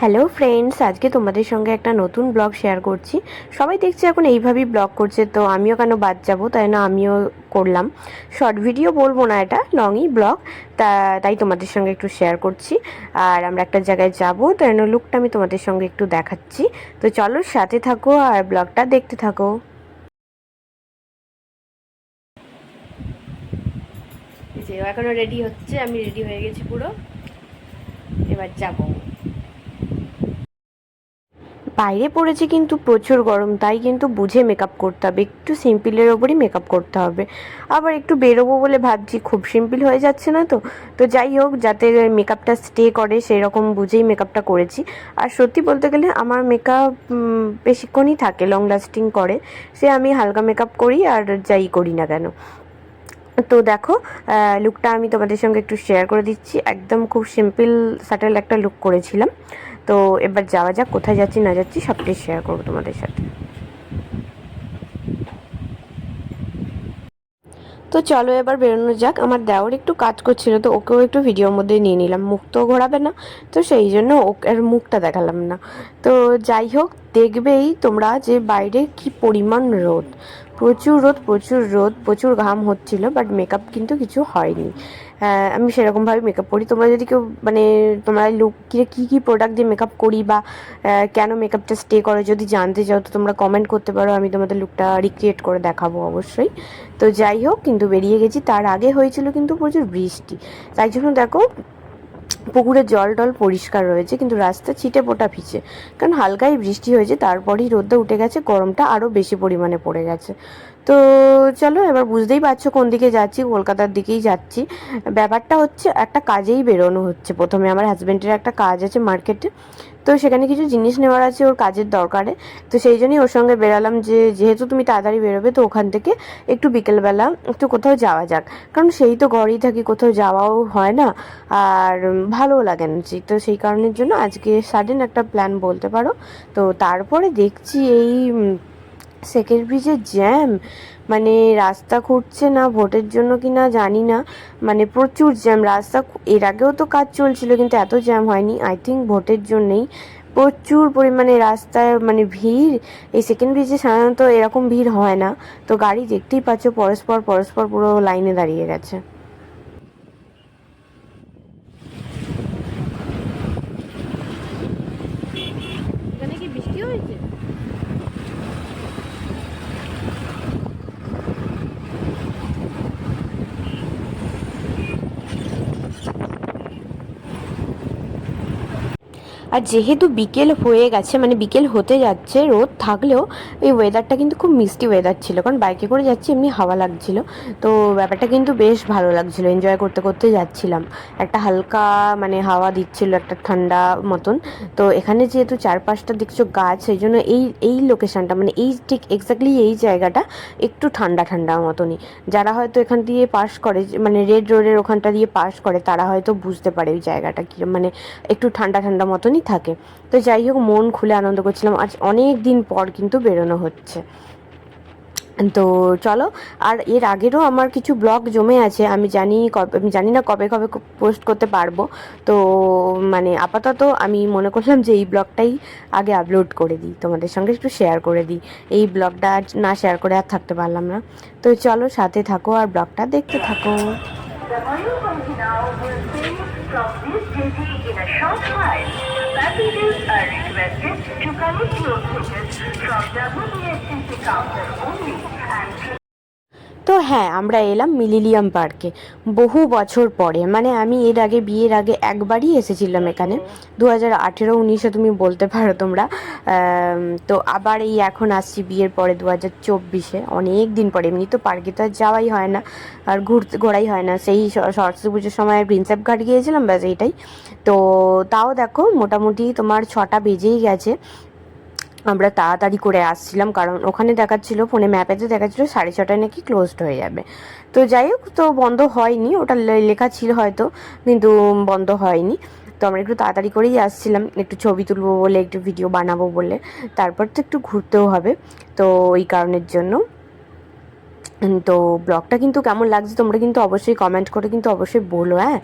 Hello friends আজকে তোমাদের সঙ্গে একটা নতুন ব্লগ শেয়ার করছি। সবাই দেখছি এখন এইভাবেই ব্লগ করছে, তো আমিও কেন বাদ যাব? তাই না, আমিও করলাম। শর্ট ভিডিও বলব না এটা লংই ব্লগ তা, তাই তোমাদের সঙ্গে একটু শেয়ার করছি। আর আমরা একটা জায়গায় যাব তাই জন্য লুকটা আমি তোমাদের সঙ্গে একটু দেখাচ্ছি। তো চলো সাথে থাকো আর ব্লগটা দেখতে থাকো। এই যে ও এখনও রেডি হচ্ছে, আমি রেডি হয়ে গেছি পুরো। এবার যাব। বাইরে পড়েছে কিন্তু প্রচুর গরম, তাই কিন্তু বুঝে মেকআপ করতে হবে। একটু সিম্পলের ওপরই মেকআপ করতে হবে। আবার একটু বেরোবো বলে ভাবছি, খুব সিম্পল হয়ে যাচ্ছে না তো। তো যাই হোক, যাতে মেকআপটা স্টে করে সেই রকম বুঝেই মেকআপটা করেছি। আর সত্যি বলতে গেলে আমার মেকআপ বেশিক্ষণই থাকে লং লাস্টিং করে। সে আমি হালকা মেকআপ করি আর যাই করি না কেন। তো দেখো লুকটা আমি তোমাদের সঙ্গে একটু শেয়ার করে দিচ্ছি। একদম খুব সিম্পল সাটেল একটা লুক করেছিলাম। তো এবার যাওয়া যাক, কোথায় যাচ্ছি, না যাচ্ছি, সবটাই শেয়ার করব তোমাদের সাথে। তো চলো এবার বেরোনো যাক, আমার দেওয়ার একটু কাজ করছিল, তো ওকেও একটু ভিডিওর মধ্যে নিয়ে নিলাম, মুখ তো ঘোরাবে না, তো সেই জন্য ওর মুখটা দেখালাম না। তো যাই হোক, দেখবেই তোমরা যে বাইরে কি পরিমাণ রোদ। প্রচুর রোদ প্রচুর রোদ, প্রচুর ঘাম হচ্ছিল বাট মেকআপ কিন্তু কিছু হয়নি। আমি সেরকমভাবে মেকআপ করি তোমরা যদি কেউ মানে তোমরা লুক কী কী প্রোডাক্ট দিয়ে মেকআপ করি বা কেন মেকআপটা স্টে করে যদি জানতে চাও, তো তোমরা কমেন্ট করতে পারো। আমি তোমাদের লুকটা রিক্রিয়েট করে দেখাবো অবশ্যই। তো যাই হোক, কিন্তু বেরিয়ে গেছি। তার আগে হয়েছিল কিন্তু প্রচুর বৃষ্টি। তাই জন্য দেখো পুকুরের জল টল পরিষ্কার রয়েছে, কিন্তু রাস্তা ছিটে পোটা ভিজে কারণ হালকাই বৃষ্টি হয়েছে, তারপরেই রোদ্দা উঠে গেছে, গরমটা আরও বেশি পরিমাণে পড়ে গেছে। তো চলো এবার বুঝতেই পারছ কোন দিকে যাচ্ছি, কলকাতার দিকেই যাচ্ছি। ব্যাপারটা হচ্ছে একটা কাজেই বেরোনো হচ্ছে। প্রথমে আমার হাজব্যান্ডের একটা কাজ আছে মার্কেটে তো সেখানে কিছু জিনিস নেওয়ার আছে ওর কাজের দরকারে। তো সেই জন্যই ওর সঙ্গে বেরালাম যে, যেহেতু তুমি তাড়াতাড়ি বেরোবে তো ওখান থেকে একটু বিকেলবেলা একটু কোথাও যাওয়া যাক। কারণ সেই তো ঘরেই থাকি, কোথাও যাওয়াও হয় না। আর ভালোও লাগে না। তো সেই কারণের জন্য আজকে সাডেন একটা প্ল্যান বলতে পারো। তো তারপরে দেখছি এই সেকেন্ড ব্রিজে জ্যাম? মানে রাস্তা খুঁড়ছে না, ভোটের জন্য কি না জানি না। মানে প্রচুর জ্যাম, রাস্তা এর আগেও তো কাজ চলছিল কিন্তু এত জ্যাম হয়নি। আই থিঙ্ক ভোটের জন্যেই প্রচুর পরিমাণে রাস্তায় মানে ভিড়। এই সেকেন্ড ব্রিজে সাধারণত এরকম ভিড় হয় না। তো গাড়ি দেখতেই পাচ্ছ, পরস্পর পরস্পর পুরো লাইনে দাঁড়িয়ে গেছে এখানে কি বৃষ্টি হয়েছে আর যেহেতু বিকেল হয়ে গেছে মানে বিকেল হতে যাচ্ছে, রোদ থাকলেও এই ওয়েদারটা কিন্তু খুব মিষ্টি ওয়েদার ছিল। কারণ বাইকে করে যাচ্ছি, এমনি হাওয়া লাগছিল। তো ব্যাপারটা কিন্তু বেশ ভালো লাগছিল। এনজয় করতে করতে যাচ্ছিলাম। একটা হালকা মানে হাওয়া দিচ্ছিল, একটা ঠান্ডা মতন। তো এখানে যেহেতু চারপাশটা দেখছ গাছ, সেই জন্য এই এই লোকেশানটা মানে এই ঠিক এক্স্যাক্টলি এই জায়গাটা একটু ঠান্ডা ঠান্ডা মতনই। যারা হয়তো এখান দিয়ে পাস করে মানে রেড রোডের ওখানটা দিয়ে পাস করে, তারা হয়তো বুঝতে পারে ওই জায়গাটা কি মানে একটু ঠান্ডা ঠান্ডা মতনই থাকে। তো যাই হোক, মন খুলে আনন্দ করছিলাম। আজ অনেক দিন পর কিন্তু বেরোনো হচ্ছে। তো চলো, আর এর আগেরও আমার কিছু ব্লগ জমে আছে। আমি জানি কবে, আমি জানি না কবে কবে পোস্ট করতে পারব। তো মানে আপাতত আমি মনে করলাম যে এই ব্লগটাই আগে আপলোড করে দিই। তোমাদের সঙ্গে একটু শেয়ার করে দিই। এই ব্লগটা না শেয়ার করে আর থাকতে পারলাম না। তো চলো, সাথে থাকো আর ব্লগটা দেখতে থাকো। From this in a short while. তো হ্যাঁ আমরা এলাম মিলিলিয়াম পার্কে। বহু বছর পরে মানে আমি এর আগে, বিয়ের আগে একবারই এসেছিলাম এখানে। দু হাজার আঠেরো, উনিশে তুমি বলতে পারো তোমরা। তো আবার এই এখন আসছি বিয়ের পরে দু হাজার চব্বিশে। অনেক দিন পরে, এমনি তো পার্কে তো আর যাওয়াই হয় না, আর ঘুরতে, ঘোরাই হয় না। সেই সরস্বতী পুজোর সময় প্রিন্সেপ ঘাট গিয়েছিলাম, ব্যাস এইটাই। তো তাও দেখো মোটামুটি তোমার ছটা বেজেই গেছে। আমরা তাড়াতাড়ি করে আসছিলাম কারণ ওখানে দেখাচ্ছিল, ফোনে ম্যাপেতে দেখাচ্ছিল সাড়ে ছটায় নাকি ক্লোজড হয়ে যাবে। তো যাই হোক, তো বন্ধ হয়নি, ওটা লেখা ছিল হয়তো, কিন্তু বন্ধ হয়নি। তো আমরা একটু তাড়াতাড়ি করেই আসছিলাম, একটু ছবি তুলবো বলে, একটু ভিডিও বানাবো বলে, তারপর তো একটু ঘুরতেও হবে। তো ওই কারণের জন্য তো ব্লগটা কিন্তু কেমন লাগছে তোমরা কিন্তু অবশ্যই কমেন্ট করে কিন্তু অবশ্যই বলো হ্যাঁ?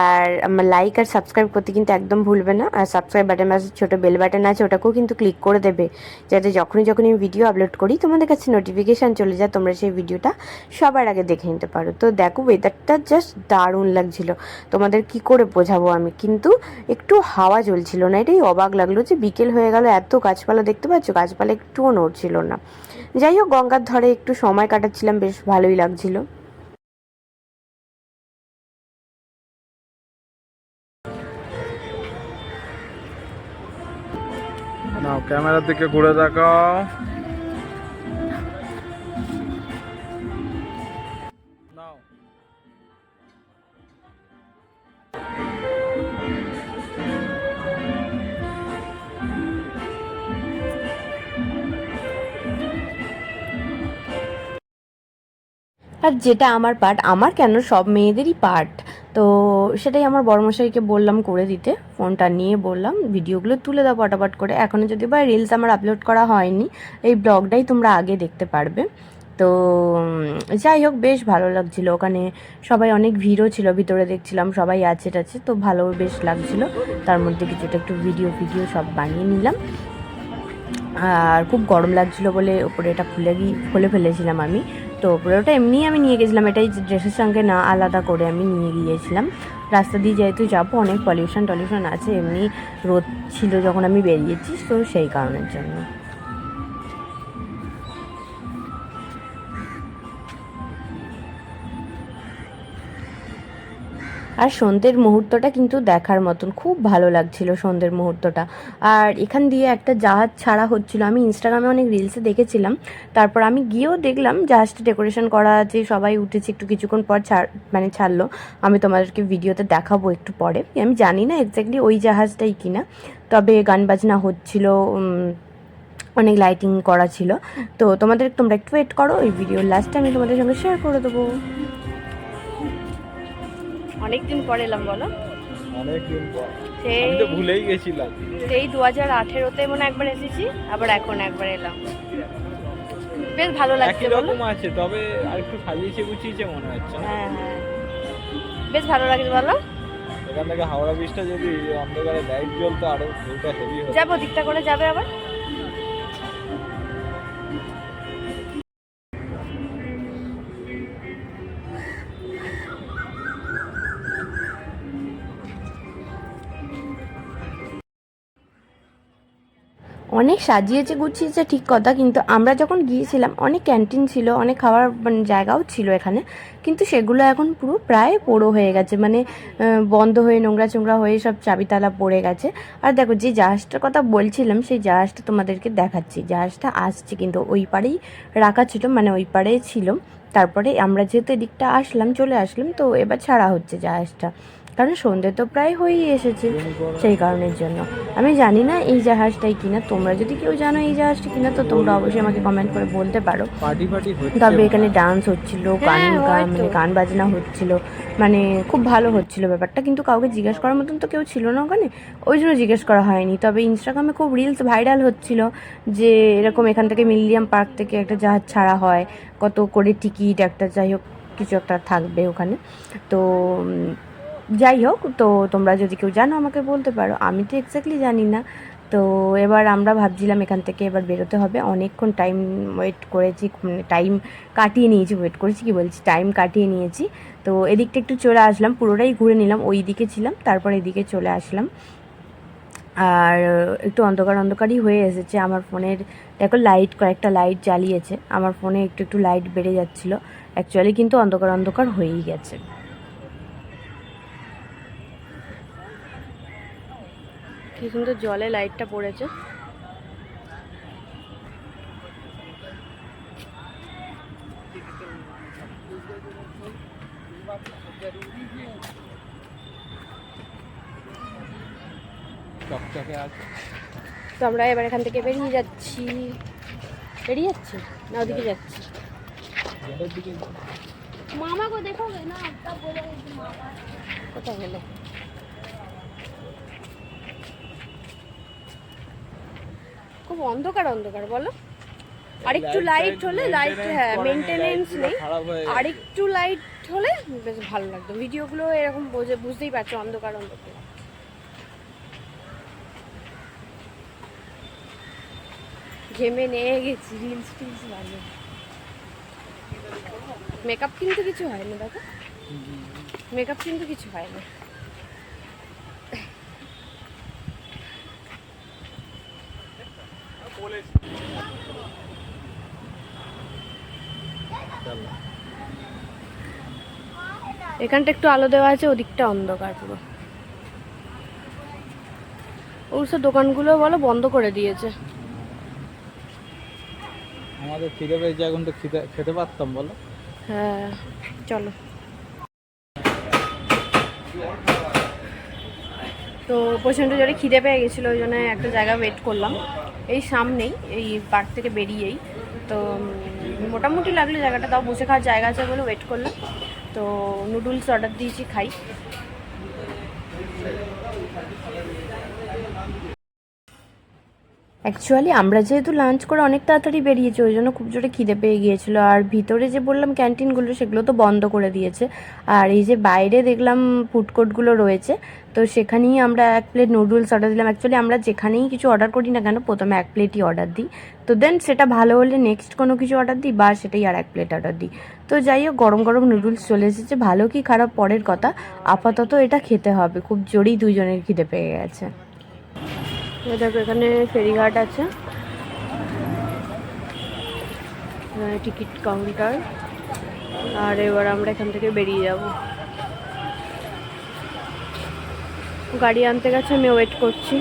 আর লাইক আর সাবস্ক্রাইব করতে কিন্তু একদম ভুলবে না। আর সাবস্ক্রাইব বাটন আছে, ছোটো বেল বাটন আছে, ওটাকেও কিন্তু ক্লিক করে দেবে। যাতে যখনই যখনই আমি ভিডিও আপলোড করি, তোমাদের কাছে নোটিফিকেশান চলে যায়, তোমরা সেই ভিডিওটা সবার আগে দেখে নিতে পারো। তো দেখো ওয়েদারটা জাস্ট দারুণ লাগছিল। তোমাদের কি করে বোঝাবো আমি? কিন্তু একটু হাওয়া চলছিল না। এটাই অবাক লাগল যে বিকেল হয়ে গেল, এত গাছপালা দেখতে পাচ্ছ? গাছপালা একটুও নড়ছিল না। যাই হোক গঙ্গার ধরে একটু সময় কাটাচ্ছিলাম বেশ ভালোই লাগছিল। ক্যামেরার দিকে ঘুরে দেখাও। আর যেটা আমার পার্ট আমার কেন সব মেয়েদেরই পার্ট তো সেটাই আমার বড়মশাইকে বললাম করে দিতে। ফোনটা নিয়ে বললাম, ভিডিওগুলো তুলে দাও পটাপট করে। এখনও যদি বা রিলস আমার আপলোড করা হয়নি, এই ব্লগটাই তোমরা আগে দেখতে পারবে। তো যাই হোক, বেশ ভালো লাগছিল। ওখানে সবাই অনেক ভিড়ও ছিল, ভিতরে দেখছিলাম সবাই আছে টাছে, তো ভালো বেশ লাগছিল। তার মধ্যে কিছুটা একটু ভিডিও ভিডিও সব বানিয়ে নিলাম। আর খুব গরম লাগছিল বলে ওপরে এটা খুলে গিয়ে, খুলে ফেলেছিলাম আমি। তো ওটা এমনি আমি নিয়ে গেছিলাম। এটাই ড্রেসের সঙ্গে না আলাদা করে আমি নিয়ে গিয়েছিলাম। রাস্তা দিয়ে যেহেতু যাব, অনেক পলিউশন টলিউশন আছে, এমনি রোদ ছিল যখন আমি বেরিয়েছি, তো সেই কারণের জন্য। আর সন্ধ্যের মুহূর্তটা কিন্তু দেখার মতন। খুব ভালো লাগছিল সন্ধ্যের মুহূর্তটা। আর এখান দিয়ে একটা জাহাজ ছাড়া হচ্ছিল। আমি ইনস্টাগ্রামে অনেক রিলসে দেখেছিলাম। তারপর আমি গিয়েও দেখলাম জাহাজটা ডেকোরেশন করা আছে, সবাই উঠেছে, একটু কিছুক্ষণ পর ছাড় মানে ছাড়লো। আমি তোমাদেরকে ভিডিওতে দেখাবো একটু পরে। আমি জানি না এক্স্যাক্টলি ওই জাহাজটাই কিনা। তবে গান বাজনা হচ্ছিল অনেক লাইটিং করা ছিল। তো তোমাদের, তোমরা একটু ওয়েট করো, ওই ভিডিওর লাস্টে আমি তোমাদের সঙ্গে শেয়ার করে দেবো। অনেকদিন পরে এলাম বলো? অনেকদিন পর। সেই তো ভুলেই গেছিলাম। সেই দু হাজার আঠেরোতে মনে একবার এসেছি আবার এখন একবার এলাম। বেশ ভালো লাগছে রকম আছে তবে আর একটু সাজিয়েছে গুছিয়েছে মনে হচ্ছে? হ্যাঁ হ্যাঁ। বেশ ভালো লাগছে বলো? এখান থেকে হাওড়া ব্রিজটা যদি অন্ধকারে লাইট জ্বলতো আরও ভিউটা হেভি হতো। যাব দিকটা করে যাবে আবার? অনেক সাজিয়েছে, গুছিয়েছে, ঠিক কথা। কিন্তু আমরা যখন গিয়েছিলাম, অনেক ক্যান্টিন ছিল, অনেক খাওয়ার মানে জায়গাও ছিল এখানে। কিন্তু সেগুলো এখন পুরো প্রায় পোড়ো হয়ে গেছে। মানে বন্ধ হয়ে, নোংরা চোংরা হয়ে সব চাবিতালা পড়ে গেছে। আর দেখো, যে জাহাজটার কথা বলছিলাম, সেই জাহাজটা তোমাদেরকে দেখাচ্ছি। জাহাজটা আসছে কিন্তু ওই পারেই রাখা ছিল মানে ওই পারে ছিল। তারপরে আমরা যেহেতু এদিকটা আসলাম, চলে আসলাম, তো এবার ছাড়া হচ্ছে জাহাজটা। কারণ সন্ধে তো প্রায় হয়েই এসেছে সেই কারণের জন্য। আমি জানি না এই জাহাজটাই কিনা। তোমরা যদি কেউ জানো এই জাহাজটা কিনা তো তোমরা অবশ্যই আমাকে কমেন্ট করে বলতে পারো। তবে এখানে ডান্স হচ্ছিল গান গান মানে গান বাজনা হচ্ছিল মানে খুব ভালো হচ্ছিল ব্যাপারটা। কিন্তু কাউকে জিজ্ঞেস করার মতন তো কেউ ছিল না ওখানে। ওই জন্য জিজ্ঞেস করা হয়নি। তবে ইনস্টাগ্রামে খুব রিলস ভাইরাল হচ্ছিল যে এরকম এখান থেকে মিলিয়াম পার্ক থেকে একটা জাহাজ ছাড়া হয়। কত করে টিকিট একটা যাই হোক কিছু একটা থাকবে ওখানে। তো যাই হোক, তো তোমরা যদি কেউ জানো আমাকে বলতে পারো। আমি তো এক্স্যাক্টলি জানি না। তো এবার আমরা ভাবছিলাম এখান থেকে এবার বেরোতে হবে। অনেকক্ষণ টাইম ওয়েট করেছি মানে টাইম কাটিয়ে নিয়েছি ওয়েট করেছি, কি বলছি টাইম কাটিয়ে নিয়েছি। তো এদিকটা একটু চলে আসলাম, পুরোটাই ঘুরে নিলাম ওই দিকে ছিলাম, তারপর এদিকে চলে আসলাম। আর একটু অন্ধকার অন্ধকারই হয়ে এসেছে। আমার ফোনের, দেখো লাইট কয়েকটা লাইট জ্বালিয়েছে। আমার ফোনে একটু একটু লাইট বেড়ে যাচ্ছিল। অ্যাকচুয়ালি কিন্তু অন্ধকার অন্ধকার হয়েই গেছে। কি সুন্দর জলে লাইটটা পড়েছে। তো আমরা এবার এখান থেকে বেরিয়ে যাচ্ছি। বেরিয়ে যাচ্ছি? না ওদিকে যাচ্ছি। মামাকে দেখো না কোথায় গেলে? খুব অন্ধকার অন্ধকার বলো। আরেকটু লাইট হলে লাইট হ্যাঁ মেনটেনেন্স নেই। গেছে। আরেকটু লাইট হলে বেশ ভালো লাগতো। ভিডিওগুলো এরকম বোঝে বুঝতেই পারছ অন্ধকার অন্ধকার। ঘেমে নিয়ে গেছি রিলস টিলস ভালো মেকআপ কিন্তু কিছু হয় না দেখো মেকআপ কিন্তু কিছু হয় না এখানটা একটু আলো দেওয়া আছে ওদিকটা অন্ধকার পুরো। ওর সব দোকানগুলো বলো বন্ধ করে দিয়েছে। আমাদের খিদে পেয়েছে এখন তো খেতে পারতাম বলো। হ্যাঁ চলো। তো প্রচণ্ড জোরে খিদে পেয়ে গেছিল, ওই জন্য একটা জায়গা ওয়েট করলাম। এই সামনেই, এই পার্ক থেকে বেরিয়েই। তো মোটামুটি লাগল জায়গাটা, তাও বসে খাওয়ার জায়গা আছে বলে ওয়েট করলাম। তো নুডলস অর্ডার দিয়েছি, খাই। অ্যাকচুয়ালি আমরা যেহেতু লাঞ্চ করে অনেক তাড়াতাড়ি বেরিয়েছি, ওই জন্য খুব জোরে খিদে পেয়ে গিয়েছিল। আর ভিতরে যে বললাম ক্যান্টিনগুলো সেগুলো তো বন্ধ করে দিয়েছে। আর এই যে বাইরে দেখলাম ফুড কোর্টগুলো রয়েছে, তো সেখানেই আমরা এক প্লেট নুডলস অর্ডার দিলাম। অ্যাকচুয়ালি আমরা যেখানেই কিছু অর্ডার করি না কেন, প্রথমে এক প্লেটই অর্ডার দিই। তো দেন সেটা ভালো হলে নেক্সট কোনো কিছু অর্ডার দিই, বা সেটাই আর এক প্লেট অর্ডার দিই। তো যাই হোক, গরম গরম নুডলস চলে এসেছে। ভালো কি খারাপ, পরের কথা। আপাতত এটা খেতে হবে। খুব জোরেই দুইজনের খিদে পেয়ে গেছে। দেখো এখানে ফেরিঘাট আছে। Ticket counter. আর এবার আমরা এখান থেকে বেরিয়ে যাব। গাড়ি আনতে গেছে, আমি ওয়েট করছি।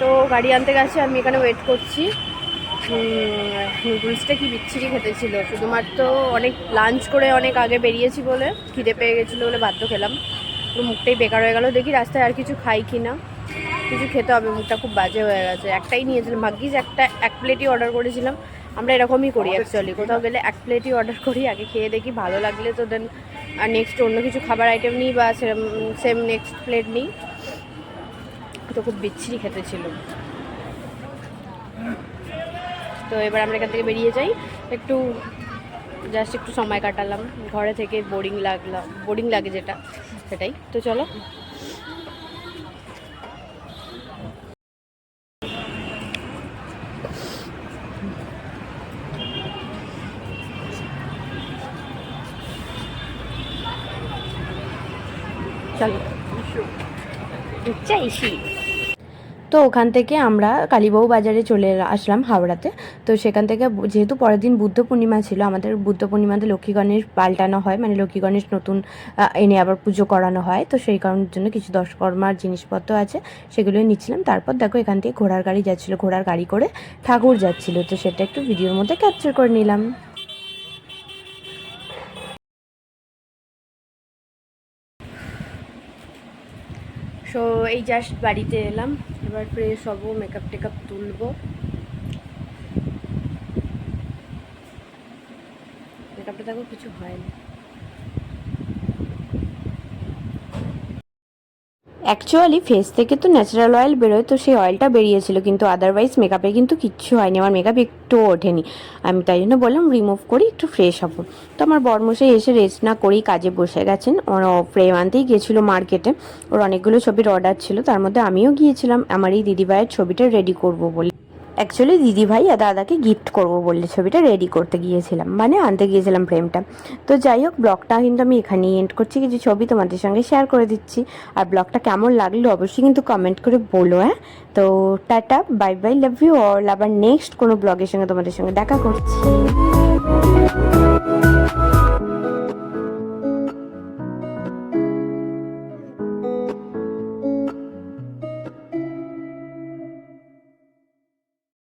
তো গাড়ি আনতে গেছে, আমি এখানে ওয়েট করছি। নুডলসটা কি বিচ্ছিরি খেতে ছিল? শুধুমাত্র অনেক লাঞ্চ করে অনেক আগে বেরিয়েছি বলে খিদে পেয়ে গেছিল বলে বাধ্য খেলাম। পুরো মুখটাই বেকার হয়ে গেল। দেখি রাস্তায় আর কিছু খাই কি না কিছু খেতে হবে, মুখটা খুব বাজে হয়ে গেছে। একটাই নিয়েছিলাম। ভাগ্যিস একটা, এক প্লেটই অর্ডার করেছিলাম। আমরা এরকমই করি অ্যাকচুয়ালি কোথাও গেলে এক প্লেটই অর্ডার করি, আগে খেয়ে দেখি। ভালো লাগলে তো দেন আর নেক্সট অন্য কিছু খাবার আইটেম নিই বা সেম নেক্সট প্লেট নিই। তো খুব বিচ্ছিরি খেতে ছিল। তো এবার আমরা এখান থেকে বেরিয়ে যাই। একটু জাস্ট একটু সময় কাটালাম। ঘরে থেকে বোরিং লাগলাম বোরিং লাগে যেটা। সেটাই। তো চলো। চলো। চাইছি তো ওখান থেকে আমরা কালীবাবু বাজারে চলে আসলাম হাওড়াতে। তো সেখান থেকে যেহেতু পরের দিন বুদ্ধ পূর্ণিমা ছিল, আমাদের বুদ্ধ পূর্ণিমাতে লক্ষ্মী গণেশ পাল্টানো হয় মানে লক্ষ্মী গণেশ নতুন এনে আবার পুজো করানো হয়। তো সেই কারণের জন্য কিছু দশকর্মার জিনিসপত্র আছে সেগুলোই নিচ্ছিলাম। তারপর দেখো এখান থেকে ঘোড়ার গাড়ি যাচ্ছিল, ঘোড়ার গাড়ি করে ঠাকুর যাচ্ছিল। তো সেটা একটু ভিডিওর মধ্যে ক্যাপচার করে নিলাম। সো এই জাস্ট বাড়িতে এলাম। এবার ফ্রেশ হব মেকআপ টেকআপ তুলবো। মেকআপটা দেখো, কিছু হয়নি। অ্যাকচুয়ালি ফেস থেকে তো ন্যাচারাল অয়েল বেরোয়, তো সেই অয়েলটা বেরিয়েছিল, কিন্তু আদারওয়াইজ মেকআপে কিন্তু কিচ্ছু হয়নি। আমার মেকআপ একটুও ওঠেনি। আমি তাই জন্য বললাম রিমুভ করি, একটু ফ্রেশ হব। তো আমার বরমশাই এসে রেস্ট না করেই কাজে বসে গেছেন। ওর ফ্রেম আনতেই গিয়েছিল মার্কেটে ওর অনেকগুলো ছবির অর্ডার ছিল, তার মধ্যে আমিও গিয়েছিলাম। আমার এই দিদিভাইয়ের ছবিটা রেডি করব বলে। অ্যাকচুয়ালি দিদিভাই আর দাদাকে গিফট করব বলে ছবিটা রেডি করতে গিয়েছিলাম। মানে আনতে গিয়েছিলাম ফ্রেমটা তো যাই হোক ব্লগটা কিন্তু আমি এখানেই এন্ড করছি। কিছু ছবি তোমাদের সঙ্গে শেয়ার করে দিচ্ছি। আর ব্লগটা কেমন লাগল অবশ্যই কিন্তু কমেন্ট করে বলো হ্যাঁ? তো tata bye bye love you all আবার নেক্সট কোনো ব্লগের সঙ্গে তোমাদের সঙ্গে দেখা করছি।